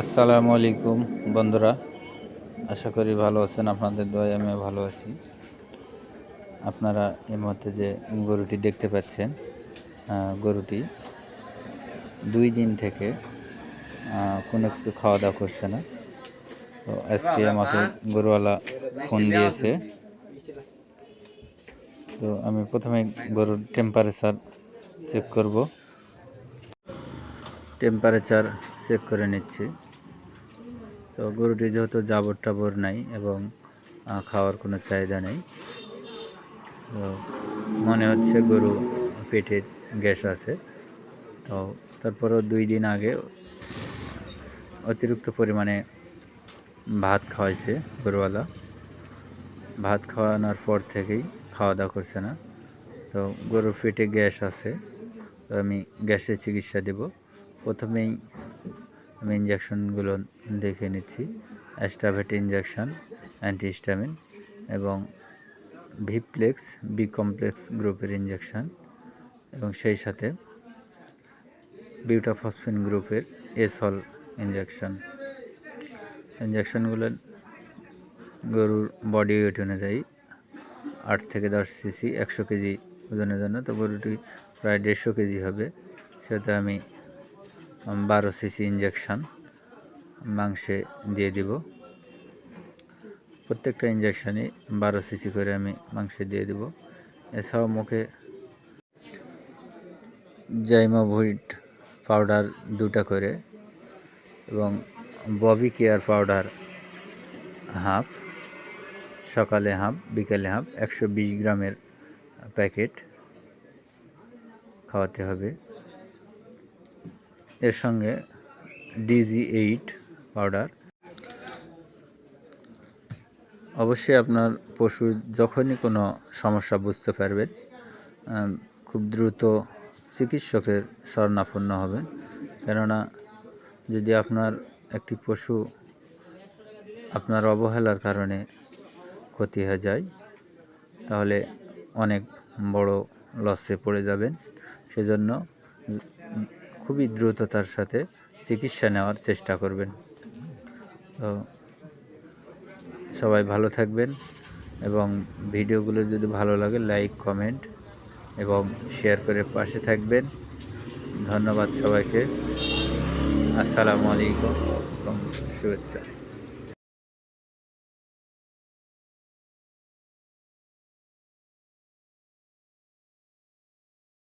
আসসালামু আলাইকুম বন্ধুরা, আশা করি ভালো আছেন, আপনাদের দোয়ায় আমিও ভালো আছি। আপনারা এই মুহূর্তে যে গরুটি দেখতে পাচ্ছেন গরুটি দুই দিন থেকে কোনো কিছু খাওয়া দাওয়া করছে না। তো আজকে আমাকে গরুওয়ালা ফোন দিয়েছে। তো আমি প্রথমে গরুর টেম্পারেচার চেক করব। টেম্পারেচার চেক করে নিচ্ছি। তো গরুটি যেহেতু জাবর টাবর নাই এবং খাওয়ার কোনো চাহিদা নেই, তো মনে হচ্ছে গরু পেটে গ্যাস আছে। তো তারপরেও দুই দিন আগে অতিরিক্ত পরিমাণে ভাত খাওয়াইছে গরুওয়ালা। ভাত খাওয়ানোর পর থেকেই খাওয়া দাওয়া করছে না। তো গরুর পেটে গ্যাস আছে আমি গ্যাসের চিকিৎসা দেব। প্রথমেই আমি ইঞ্জেকশনগুলো দেখে নিচ্ছি। অ্যাস্টাভেট ইঞ্জেকশন অ্যান্টিহিস্টামিন এবং ভিপ্লেক্স বি কমপ্লেক্স গ্রুপের ইঞ্জেকশন এবং সেই সাথে বিউটাফসফিন গ্রুপের এসল ইঞ্জেকশন ইঞ্জেকশনগুলো গরুর বডি ওয়েট অনুযায়ী আট থেকে দশ সিসি একশো কেজি ওজনের জন্য। তো গরুটি প্রায় দেড়শো কেজি হবে। সেটা আমি বারো সিসি ইঞ্জেকশান মাংসে দিয়ে দিব। প্রত্যেকটা ইঞ্জেকশানই বারো সিসি করে আমি মাংসে দিয়ে দিব। এছাড়াও মুখে জাইমোভিট পাউডার দুটা করে এবং ববি কেয়ার পাউডার হাফ সকালে হাফ বিকালে হাফ একশো বিশ গ্রামের প্যাকেট খাওয়াতে হবে। এর সঙ্গে ডিজি এইট পাউডার অবশ্যই আপনার পশু যখনই কোনো সমস্যা বুঝতে পারবেন খুব দ্রুত চিকিৎসকের শরণাপন্ন হবেন। কেননা যদি আপনার একটি পশু আপনার অবহেলার কারণে ক্ষতি হয়ে যায়, তাহলে অনেক বড় লসে পড়ে যাবেন। সেজন্য খুবই দ্রুততার সাথে চিকিৎসা নেওয়ার চেষ্টা করবেন। তো সবাই ভালো থাকবেন এবং ভিডিওগুলো যদি ভালো লাগে, লাইক, কমেন্ট এবং শেয়ার করে পাশে থাকবেন। ধন্যবাদ সবাইকে। আসসালামু আলাইকুম এবং শুভেচ্ছা।